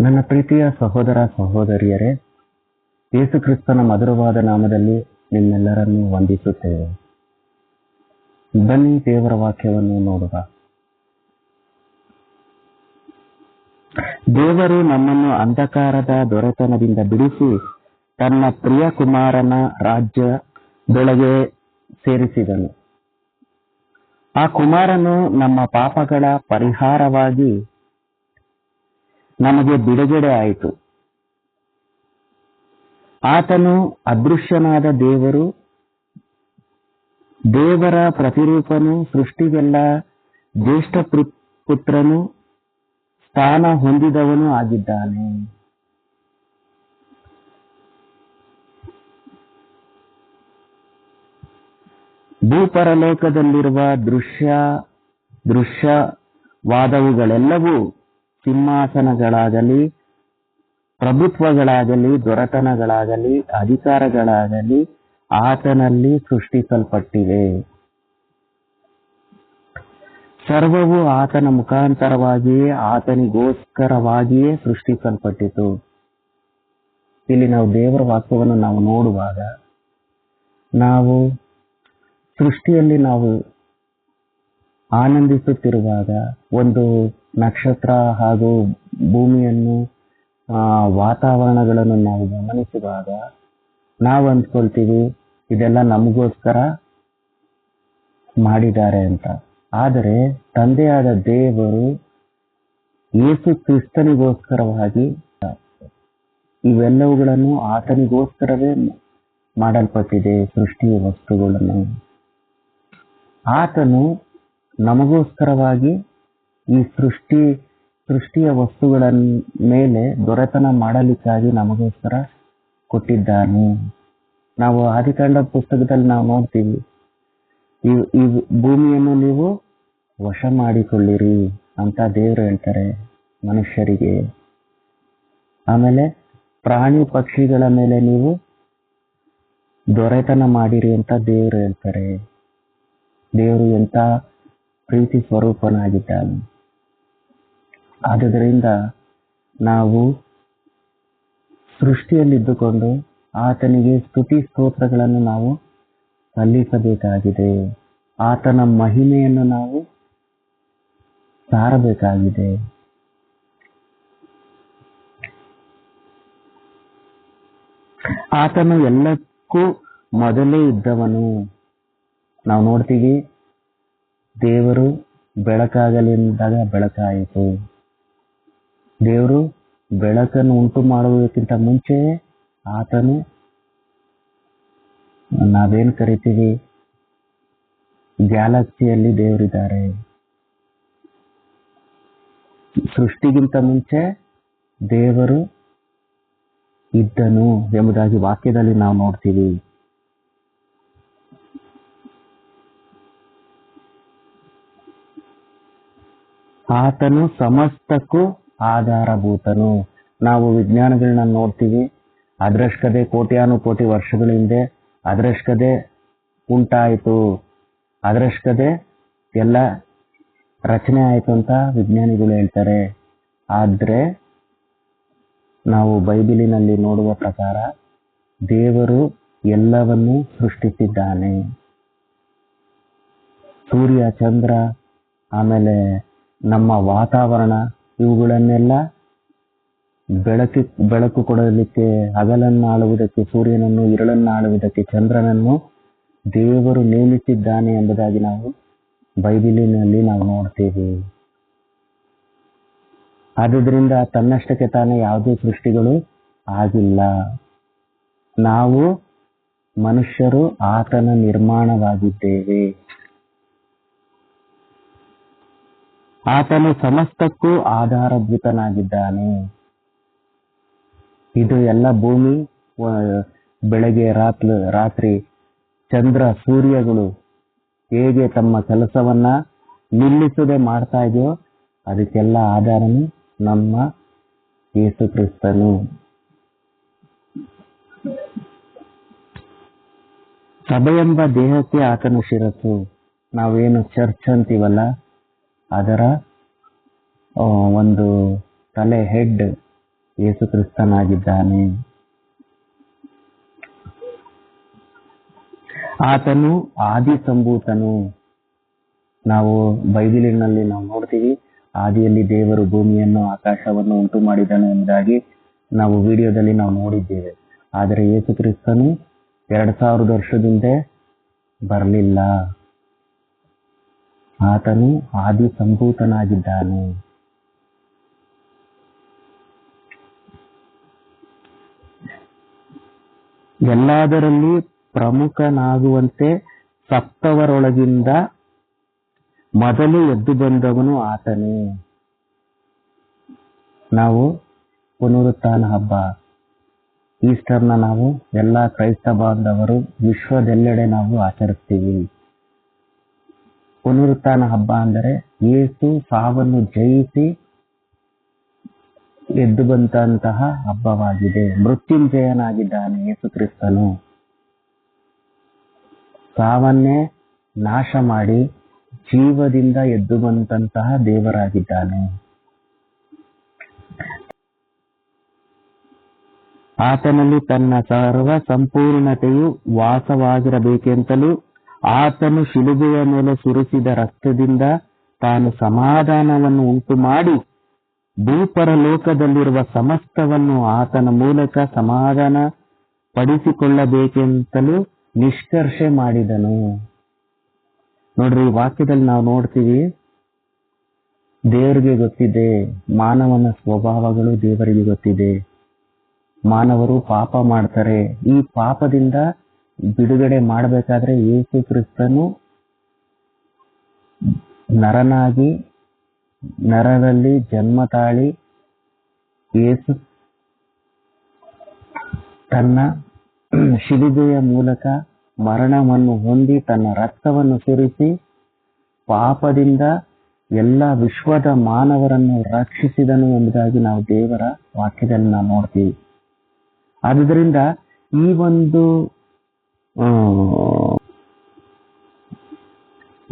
ನನ್ನ ಪ್ರೀತಿಯ ಸಹೋದರ ಸಹೋದರಿಯರೇ ಯೇಸು ಕ್ರಿಸ್ತನ ಮಧುರವಾದ ನಾಮದಲ್ಲಿ ನಿಮ್ಮೆಲ್ಲರನ್ನು ವಂದಿಸುತ್ತೇವೆ. ಬನ್ನಿ ದೇವರ ವಾಕ್ಯವನ್ನು ನೋಡುವ. ದೇವರು ನಮ್ಮನ್ನು ಅಂಧಕಾರದ ದೊರೆತನದಿಂದ ಬಿಡಿಸಿ ತನ್ನ ಪ್ರಿಯ ಕುಮಾರನ ರಾಜ್ಯದೊಳಗೆ ಸೇರಿಸಿದನು. ಆ ಕುಮಾರನು ನಮ್ಮ ಪಾಪಗಳ ಪರಿಹಾರವಾಗಿ ನಮಗೆ ಬಿಡುಗಡೆ ಆಯಿತು. ಆತನು ಅದೃಶ್ಯನಾದ ದೇವರು, ದೇವರ ಪ್ರತಿರೂಪನು, ಸೃಷ್ಟಿಗೆಲ್ಲ ಜ್ಯೇಷ್ಠ ಪುತ್- ಪುತ್ರನು, ಸ್ಥಾನ ಹೊಂದಿದವನು ಆಗಿದ್ದಾನೆ. ಭೂಪರಲೋಕದಲ್ಲಿರುವ ದೃಶ್ಯ, ದೃಶ್ಯವಾದವುಗಳೆಲ್ಲವೂ ಸಿಂಹಾಸನಗಳಾಗಲಿ, ಪ್ರಭುತ್ವಗಳಾಗಲಿ, ದೊರೆತನಗಳಾಗಲಿ, ಅಧಿಕಾರಗಳಾಗಲಿ ಆತನಲ್ಲಿ ಸೃಷ್ಟಿಸಲ್ಪಟ್ಟಿವೆ. ಸರ್ವವು ಆತನ ಮುಖಾಂತರವಾಗಿಯೇ, ಆತನಿಗೋಸ್ಕರವಾಗಿಯೇ ಸೃಷ್ಟಿಸಲ್ಪಟ್ಟಿತು. ಇಲ್ಲಿ ನಾವು ದೇವರ ವಾಕ್ಯವನ್ನು ನಾವು ನೋಡುವಾಗ, ನಾವು ಸೃಷ್ಟಿಯಲ್ಲಿ ನಾವು ಆನಂದಿಸುತ್ತಿರುವಾಗ ಒಂದು ನಕ್ಷತ್ರ ಹಾಗೂ ಭೂಮಿಯನ್ನು ವಾತಾವರಣಗಳನ್ನು ನಾವು ಗಮನಿಸುವಾಗ ನಾವು ಅಂದ್ಕೊಳ್ತೀವಿ, ಇದೆಲ್ಲ ನಮಗೋಸ್ಕರ ಮಾಡಿದ್ದಾರೆ ಅಂತ. ಆದರೆ ತಂದೆಯಾದ ದೇವರು ಯೇಸು ಕ್ರಿಸ್ತನಿಗೋಸ್ಕರವಾಗಿ ಇವೆಲ್ಲವುಗಳನ್ನು ಆತನಿಗೋಸ್ಕರವೇ ಮಾಡಲ್ಪಟ್ಟಿದೆ ಸೃಷ್ಟಿಯ ವಸ್ತುಗಳನ್ನು. ಆತನು ನಮಗೋಸ್ಕರವಾಗಿ ಈ ಸೃಷ್ಟಿ, ಸೃಷ್ಟಿಯ ವಸ್ತುಗಳ ಮೇಲೆ ದೊರೆತನ ಮಾಡಲಿಕ್ಕಾಗಿ ನಮಗೋಸ್ಕರ ಕೊಟ್ಟಿದ್ದಾನೆ. ನಾವು ಆದಿಕಾಂಡ ಪುಸ್ತಕದಲ್ಲಿ ನಾವು ನೋಡ್ತೀವಿ, ಈ ಈ ಭೂಮಿಯನ್ನು ನೀವು ವಶ ಮಾಡಿಕೊಳ್ಳಿರಿ ಅಂತ ದೇವರು ಹೇಳ್ತಾರೆ ಮನುಷ್ಯರಿಗೆ. ಆಮೇಲೆ ಪ್ರಾಣಿ ಪಕ್ಷಿಗಳ ಮೇಲೆ ನೀವು ದೊರೆತನ ಮಾಡಿರಿ ಅಂತ ದೇವರು ಹೇಳ್ತಾರೆ. ದೇವರು ಎಂತ ಪ್ರೀತಿ ಸ್ವರೂಪನಾಗಿದ್ದಾನೆ. ಆದ್ದರಿಂದ ನಾವು ಸೃಷ್ಟಿಯಲ್ಲಿದ್ದುಕೊಂಡು ಆತನಿಗೆ ಸ್ತುತಿ ಸ್ತೋತ್ರಗಳನ್ನು ನಾವು ಸಲ್ಲಿಸಬೇಕಾಗಿದೆ. ಆತನ ಮಹಿಮೆಯನ್ನು ನಾವು ಸಾರಬೇಕಾಗಿದೆ. ಆತನು ಎಲ್ಲಕ್ಕೂ ಮೊದಲೇ ಇದ್ದವನು. ನಾವು ನೋಡ್ತೀವಿ ದೇವರು ಬೆಳಕಾಗಲಿ ಎಂದಾಗ ಬೆಳಕಾಯಿತು. ದೇವರು ಬೆಳಕನ್ನು ಉಂಟು ಮಾಡುವುದಕ್ಕಿಂತ ಮುಂಚೆ ಆತನು ನಾವೇನು ಕರಿತೀವಿ? ಗ್ಯಾಲಕ್ಸಿಯಲ್ಲಿ ದೇವರಿದ್ದಾರೆ. ಸೃಷ್ಟಿಗಿಂತ ಮುಂಚೆ ದೇವರು ಇದ್ದನು ಎಂಬುದಾಗಿ ವಾಕ್ಯದಲ್ಲಿ ನಾವು ನೋಡ್ತೀವಿ. ಆತನು ಸಮಸ್ತಕ್ಕೂ ಆಧಾರಭೂತನು ನಾವು ವಿಜ್ಞಾನಗಳನ್ನ ನೋಡ್ತೀವಿ. ಅದೃಷ್ಟದೆ ಕೋಟ್ಯಾನು ಕೋಟಿ ವರ್ಷಗಳ ಹಿಂದೆ ಅದೃಷ್ಟದೆ ಉಂಟಾಯಿತು. ಅದೃಷ್ಟದೆ ಎಲ್ಲ ರಚನೆ ಆಯಿತು ಅಂತ ವಿಜ್ಞಾನಿಗಳು ಹೇಳ್ತಾರೆ. ಆದರೆ ನಾವು ಬೈಬಿಲಿನಲ್ಲಿ ನೋಡುವ ಪ್ರಕಾರ ದೇವರು ಎಲ್ಲವನ್ನೂ ಸೃಷ್ಟಿಸಿದ್ದಾನೆ. ಸೂರ್ಯ, ಚಂದ್ರ, ಆಮೇಲೆ ನಮ್ಮ ವಾತಾವರಣ ಇವುಗಳನ್ನೆಲ್ಲ ಬೆಳಕು ಬೆಳಕು ಕೊಡಲಿಕ್ಕೆ ಹಗಲನ್ನು ಆಳುವುದಕ್ಕೆ ಸೂರ್ಯನನ್ನು ಇರಳನ್ನು ಆಳುವುದಕ್ಕೆ ಚಂದ್ರನನ್ನು ದೇವರು ನೇಮಿಸಿದ್ದಾನೆ ಎಂಬುದಾಗಿ ನಾವು ಬೈಬಿಲಿನಲ್ಲಿ ನಾವು ನೋಡ್ತೀವಿ. ಆದುದರಿಂದ ತನ್ನಷ್ಟಕ್ಕೆ ತಾನೇ ಯಾವುದೇ ಸೃಷ್ಟಿಗಳು ಆಗಿಲ್ಲ. ನಾವು ಮನುಷ್ಯರು ಆತನ ನಿರ್ಮಾಣವಾಗಿದ್ದೇವೆ. ಆತನು ಸಮಸ್ತಕ್ಕೂ ಆಧಾರಭೂತನಾಗಿದ್ದಾನೆ. ಇದು ಎಲ್ಲ ಭೂಮಿ ಬೆಳಗ್ಗೆ ರಾತ್ರಿ ರಾತ್ರಿ, ಚಂದ್ರ, ಸೂರ್ಯಗಳು ಹೇಗೆ ತಮ್ಮ ಕೆಲಸವನ್ನ ನಿಲ್ಲಿಸದೆ ಮಾಡ್ತಾ ಇದೆಯೋ ಅದಕ್ಕೆಲ್ಲ ಆಧಾರನು ನಮ್ಮ ಯೇಸು ಕ್ರಿಸ್ತನು. ಸಭೆಯೆಂಬ ದೇಹಕ್ಕೆ ಆತನು ಶಿರಸ್ಸು. ನಾವೇನು ಚರ್ಚ್ ಅಂತೀವಲ್ಲ? ಅದರ ಒಂದು ತಲೆ ಹೆಡ್ ಯೇಸು ಕ್ರಿಸ್ತನಾಗಿದ್ದಾನೆ. ಆತನು ಆದಿ ಸಂಭೂತನು ನಾವು ಬೈಬಿಲಿನಲ್ಲಿ ನಾವು ನೋಡ್ತೀವಿ, ಆದಿಯಲ್ಲಿ ದೇವರು ಭೂಮಿಯನ್ನು, ಆಕಾಶವನ್ನು ಉಂಟು ಮಾಡಿದನು ಎಂಬುದಾಗಿ ನಾವು ವಿಡಿಯೋದಲ್ಲಿ ನಾವು ನೋಡಿದ್ದೇವೆ. ಆದರೆ ಯೇಸು ಕ್ರಿಸ್ತನು ಎರಡು ಸಾವಿರದ ವರ್ಷದಿಂದ ಬರಲಿಲ್ಲ. ಆತನು ಆದಿ ಸಂಭೂತನಾಗಿದ್ದಾನೆ ಎಲ್ಲದರಲ್ಲಿ ಪ್ರಮುಖನಾಗುವಂತೆ ಸಪ್ತವರೊಳಗಿಂದ ಮೊದಲು ಎದ್ದು ಬಂದವನು ಆತನೇ. ನಾವು ಪುನರುತ್ಥಾನ ಹಬ್ಬ. ಈಸ್ಟರ್ನ ನಾವು ಎಲ್ಲ ಕ್ರೈಸ್ತ ಬಾಂಧವರು ವಿಶ್ವದೆಲ್ಲೆಡೆ ನಾವು ಆಚರಿಸ್ತೀವಿ. ಪುನರುತ್ಥಾನ ಹಬ್ಬ ಅಂದರೆ ಏಸು ಸಾವನ್ನು ಜಯಿಸಿ ಎದ್ದು ಬಂದಂತಹ ಹಬ್ಬವಾಗಿದೆ. ಮೃತ್ಯುಂಜಯನಾಗಿದ್ದಾನೆ ಯೇಸು ಕ್ರಿಸ್ತನು ಸಾವನ್ನೇ ನಾಶ ಮಾಡಿ ಜೀವದಿಂದ ಎದ್ದು ಬಂದಂತಹ ದೇವರಾಗಿದ್ದಾನೆ. ಆತನಲ್ಲಿ ತನ್ನ ಸರ್ವ ಸಂಪೂರ್ಣತೆಯು ವಾಸವಾಗಿರಬೇಕೆಂತಲೂ ಆತನು ಶಿಲುಬೆಯ ಮೇಲೆ ಸುರಿಸಿದ ರಕ್ತದಿಂದ ತಾನು ಸಮಾಧಾನವನ್ನು ಉಂಟು ಮಾಡಿ ಭೂಪರ ಲೋಕದಲ್ಲಿರುವ ಸಮಸ್ತವನ್ನು ಆತನ ಮೂಲಕ ಸಮಾಧಾನ ಪಡಿಸಿಕೊಳ್ಳಬೇಕೆಂತಲೂ ನಿಷ್ಕರ್ಷೆ ಮಾಡಿದನು. ನೋಡ್ರಿ ವಾಕ್ಯದಲ್ಲಿ ನಾವು ನೋಡ್ತೀವಿ, ದೇವರಿಗೆ ಗೊತ್ತಿದೆ, ಮಾನವನ ಸ್ವಭಾವಗಳು ದೇವರಿಗೆ ಗೊತ್ತಿದೆ. ಮಾನವರು ಪಾಪ ಮಾಡ್ತಾರೆ. ಈ ಪಾಪದಿಂದ ಬಿಡುಗಡೆ ಮಾಡಬೇಕಾದ್ರೆ ಯೇಸು ಕ್ರಿಸ್ತನು ನರನಾಗಿ ನರರಲ್ಲಿ ಜನ್ಮ ತಾಳಿ ಯೇಸು ತನ್ನ ಶಿಲುಬೆಯ ಮೂಲಕ ಮರಣವನ್ನು ಹೊಂದಿ ತನ್ನ ರಕ್ತವನ್ನು ಸುರಿಸಿ ಪಾಪದಿಂದ ಎಲ್ಲ ವಿಶ್ವದ ಮಾನವರನ್ನು ರಕ್ಷಿಸಿದನು ಎಂಬುದಾಗಿ ನಾವು ದೇವರ ವಾಕ್ಯದಲ್ಲಿ ನಾವು ನೋಡ್ತೀವಿ. ಆದುದರಿಂದ ಈ ಒಂದು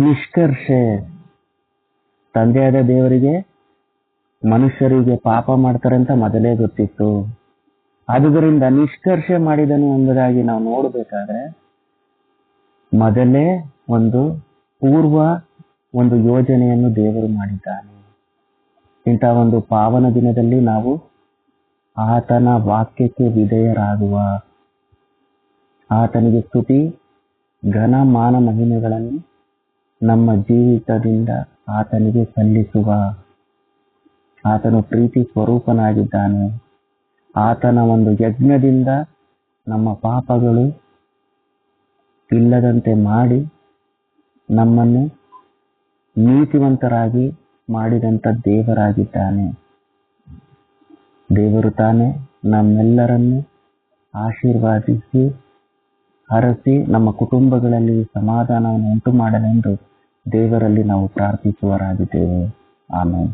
ನಿಷ್ಕರ್ಷೆ. ತಂದೆಯಾದ ದೇವರಿಗೆ ಮನುಷ್ಯರಿಗೆ ಪಾಪ ಮಾಡ್ತಾರೆ ಅಂತ ಮೊದಲೇ ಗೊತ್ತಿತ್ತು. ಆದುದರಿಂದ ನಿಷ್ಕರ್ಷೆ ಮಾಡಿದನು ಎಂಬುದಾಗಿ ನಾವು ನೋಡಬೇಕಾದ್ರೆ ಮೊದಲೇ ಒಂದು ಪೂರ್ವ ಒಂದು ಯೋಜನೆಯನ್ನು ದೇವರು ಮಾಡಿದ್ದಾನೆ. ಇಂಥ ಒಂದು ಪಾವನ ದಿನದಲ್ಲಿ ನಾವು ಆತನ ವಾಕ್ಯಕ್ಕೆ ವಿಧೇಯರಾಗುವ. ಆತನಿಗೆ ಸ್ತುತಿ, ಘನ ಮಾನ ಮಹಿಮೆಗಳನ್ನು ನಮ್ಮ ಜೀವಿತದಿಂದ ಆತನಿಗೆ ಸಲ್ಲಿಸುವ. ಆತನು ಪ್ರೀತಿ ಸ್ವರೂಪನಾಗಿದ್ದಾನೆ. ಆತನ ಒಂದು ಯಜ್ಞದಿಂದ ನಮ್ಮ ಪಾಪಗಳು ಇಲ್ಲದಂತೆ ಮಾಡಿ ನಮ್ಮನ್ನು ನೀತಿವಂತರಾಗಿ ಮಾಡಿದಂಥ ದೇವರಾಗಿದ್ದಾನೆ. ದೇವರು ತಾನೇ ನಮ್ಮೆಲ್ಲರನ್ನು ಆಶೀರ್ವಾದಿಸಿ ಹರಸಿ ನಮ್ಮ ಕುಟುಂಬಗಳಲ್ಲಿ ಸಮಾಧಾನವನ್ನು ಉಂಟು ಮಾಡಲೆಂದು ದೇವರಲ್ಲಿ ನಾವು ಪ್ರಾರ್ಥಿಸುವರಾಗಿದ್ದೇವೆ ಆಮೇಲೆ